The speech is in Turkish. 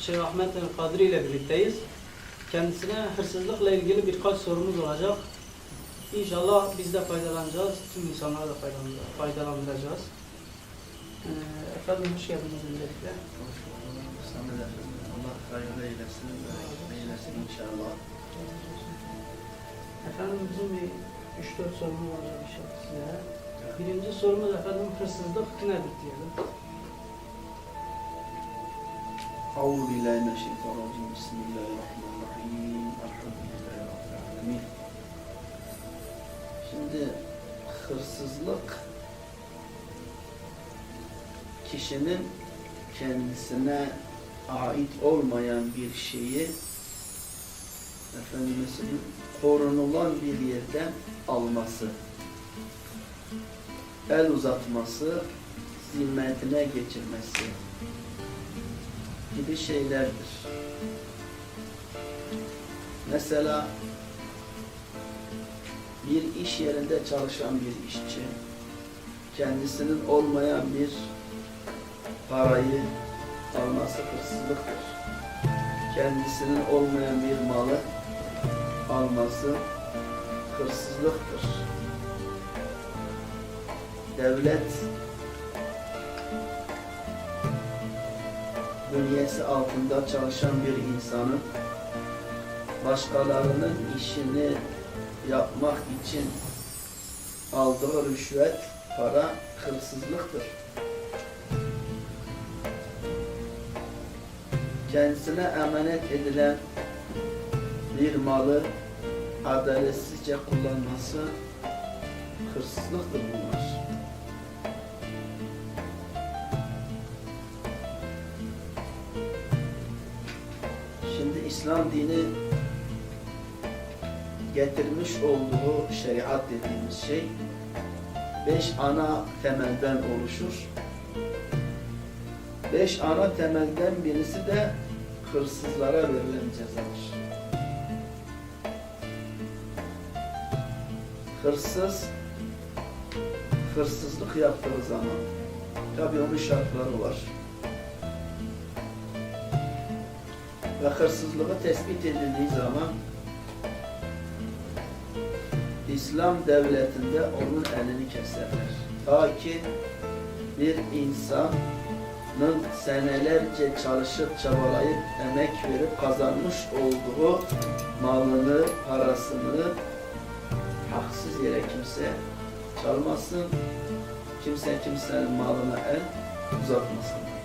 Şeyh Ahmet El Kadri ile birlikteyiz. Kendisine hırsızlıkla ilgili birkaç sorumuz olacak. İnşallah biz de faydalanacağız. Tüm insanlara da faydalan- faydalandıracağız. Ee, efendim hoş geldiniz öncelikle. Samet efendim, Allah hayırlı eylesin, eylesin inşallah. Efendim bizim bir 3-4 sorumuz olacak inşallah size. Birinci sorumuz efendim hırsızlık nedir diyelim. Euzu billahi mineşşeytanirracim. Bismillahirrahmanirrahim. Elhamdülillahi rabbil alamin. Şimdi hırsızlık kişinin kendisine ait olmayan bir şeyi efendimizin korunulan bir yerden alması, el uzatması, zimmetine geçirmesi gibi şeylerdir. Mesela bir iş yerinde çalışan bir işçi kendisinin olmayan bir parayı alması hırsızlıktır. Kendisinin olmayan bir malı alması hırsızlıktır. Devlet bünyesi altında çalışan bir insanın başkalarının işini yapmak için aldığı rüşvet, para hırsızlıktır. Kendisine emanet edilen bir malı adaletsizce kullanması hırsızlıktır bunlar. İslam dini getirmiş olduğu şeriat dediğimiz şey beş ana temelden oluşur. Beş ana temelden birisi de hırsızlara verilen cezadır. Hırsız hırsızlık yaptığı zaman tabii onun şartları var. Ve hırsızlığı tespit edildiği zaman İslam devletinde onun elini keserler. Ta ki bir insanın senelerce çalışıp çabalayıp emek verip kazanmış olduğu malını, parasını haksız yere kimse çalmasın. Kimse kimsenin malına el uzatmasın.